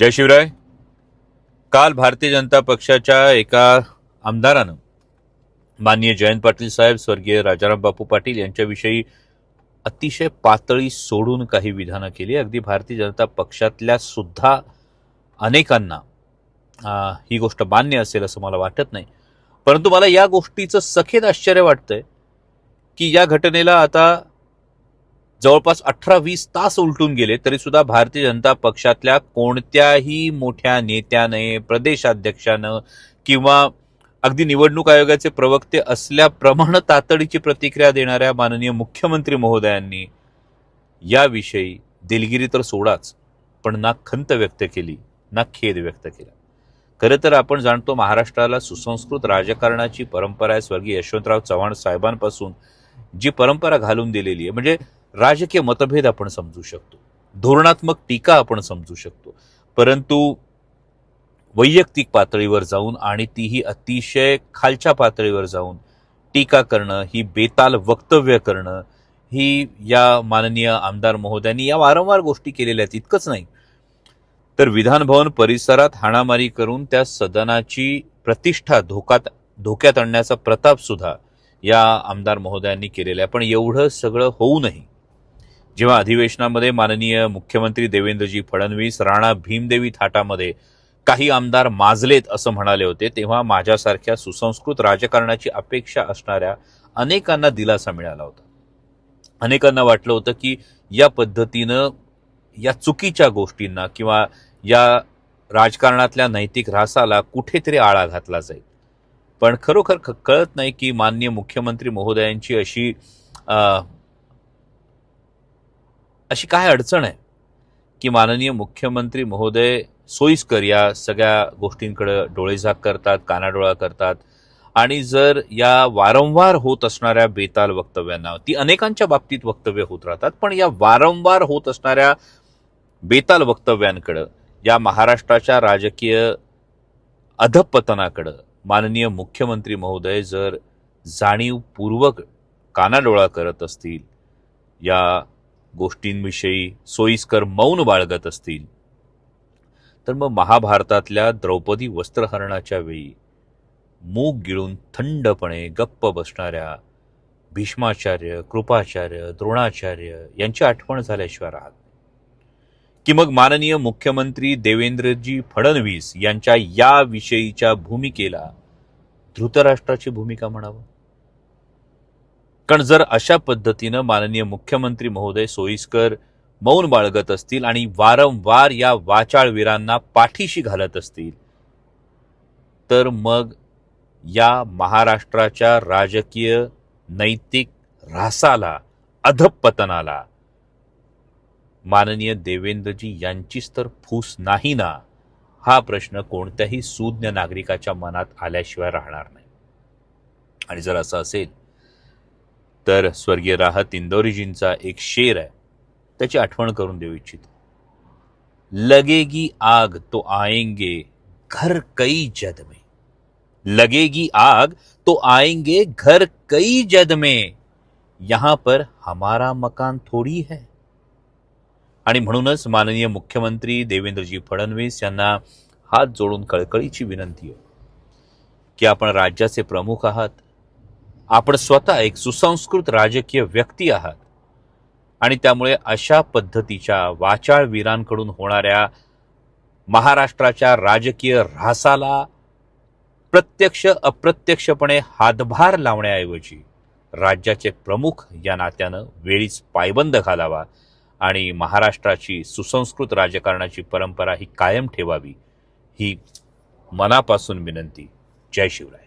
जय शिवराय. काल भारतीय जनता पक्षाच्या एका आमदारानं माननीय जयंत पाटील साहेब स्वर्गीय राजाराम बापू पाटील यांच्याविषयी अतिशय पातळी सोडून काही विधानं केली. अगदी भारतीय जनता पक्षातल्या सुद्धा अनेकांना ही गोष्ट मान्य असेल असं मला वाटत नाही. परंतु मला या गोष्टीचं सखेद आश्चर्य वाटतंय की या घटनेला आता जवळपास अठरा वीस तास उलटून गेले तरी सुद्धा भारतीय जनता पक्षातल्या कोणत्याही मोठ्या नेत्याने प्रदेशाध्यक्षानं किंवा अगदी निवडणूक आयोगाचे प्रवक्ते असल्याप्रमाणे तातडीची प्रतिक्रिया देणाऱ्या माननीय मुख्यमंत्री महोदयांनी याविषयी दिलगिरी तर सोडाच पण ना खंत व्यक्त केली ना खेद व्यक्त केला. खरं तर आपण जाणतो महाराष्ट्राला सुसंस्कृत राजकारणाची परंपरा आहे. स्वर्गीय यशवंतराव चव्हाण साहेबांपासून जी परंपरा घालून दिलेली आहे. म्हणजे राजकीय मतभेद आपण समजू शकतो. धोरणात्मक टीका आपण समजू शकतो. परंतु वैयक्तिक पातळीवर जाऊन आणि तीही अतिशय खालच्या पातळीवर जाऊन टीका करणं ही बेताल वक्तव्य करणं ही या माननीय आमदार महोदयांनी या वारंवार गोष्टी केलेल्या आहेत इतकंच नाही. तर विधानभवन परिसरात हाणामारी करून त्या सदनाची प्रतिष्ठा धोकात धोक्यात आणण्याचा प्रताप सुद्धा या आमदार महोदयांनी केलेला आहे. पण एवढं सगळं होऊनही जेव्हा अधिवेशनामध्ये माननीय मुख्यमंत्री देवेंद्रजी फडणवीस राणा भीमदेवी थाटामध्ये काही आमदार माजलेत असं म्हणाले होते तेव्हा माझ्यासारख्या सुसंस्कृत राजकारणाची अपेक्षा असणाऱ्या अनेकांना दिलासा मिळाला होता. अनेकांना वाटलं होतं की या पद्धतीनं या चुकीच्या गोष्टींना किंवा या राजकारणातल्या नैतिक ऱ्हासाला कुठेतरी आळा घातला जाईल. पण खरोखर कळत नाही की माननीय मुख्यमंत्री महोदयांची अशी अशी काय अडचण आहे? की माननीय मुख्यमंत्री महोदय सोयीस्कर या सगळ्या गोष्टींकडे डोळेझाक करतात कानाडोळा करतात. आणि जर या वारंवार होत असणाऱ्या बेताल वक्तव्यांना ती अनेकांच्या बाबतीत वक्तव्य होत राहतात पण या वारंवार होत असणाऱ्या बेताल वक्तव्यांकडं या महाराष्ट्राच्या राजकीय अधपतनाकडं माननीय मुख्यमंत्री महोदय जर जाणीवपूर्वक कानाडोळा करत असतील या गोष्टींविषयी सोयीस्कर मौन बाळगत असतील. तर मग महाभारतातल्या द्रौपदी वस्त्रहरणाच्या वेळी मूग गिळून थंडपणे गप्प बसणाऱ्या भीष्माचार्य कृपाचार्य द्रोणाचार्य यांची आठवण झाल्याशिवाय राहत की मग माननीय मुख्यमंत्री देवेंद्रजी फडणवीस यांच्या या विषयीच्या भूमिकेला धृतराष्ट्राची भूमिका म्हणावं? कारण जर अशा पद्धतीनं माननीय मुख्यमंत्री महोदय सोयीस्कर मौन बाळगत असतील आणि वारंवार या वाचाळवीरांना पाठीशी घालत असतील तर मग या महाराष्ट्राच्या राजकीय नैतिक ऱ्हासाला अधपतनाला माननीय देवेंद्रजी यांचीच तर फूस नाही ना? हा प्रश्न कोणत्याही सूज्ञ नागरिकाच्या मनात आल्याशिवाय राहणार नाही. आणि जर असं असेल तर स्वर्गीय राहत इंदोरीजींचा एक शेर आहे. त्याची आठवण करून देऊ इच्छितो. लगेगी आग तो आएंगे घर कई जद में. लगेगी आग तो आएंगे घर कई जद में. यहां पर हमारा मकान थोडी है. आणि म्हणूनच माननीय मुख्यमंत्री देवेंद्रजी फडणवीस यांना हात जोडून कळकळीची विनंती आहे. की आपण राज्याचे प्रमुख आहात आपण स्वतः एक सुसंस्कृत राजकीय व्यक्ती आहात. आणि त्यामुळे अशा पद्धतीच्या वाचाळवीरांकडून होणाऱ्या महाराष्ट्राच्या राजकीय ऱ्हासाला प्रत्यक्ष अप्रत्यक्षपणे हातभार लावण्याऐवजी राज्याचे प्रमुख या नात्यानं वेळीच पायबंद घालावा आणि महाराष्ट्राची सुसंस्कृत राजकारणाची परंपरा ही कायम ठेवावी ही मनापासून विनंती. जय शिवराय.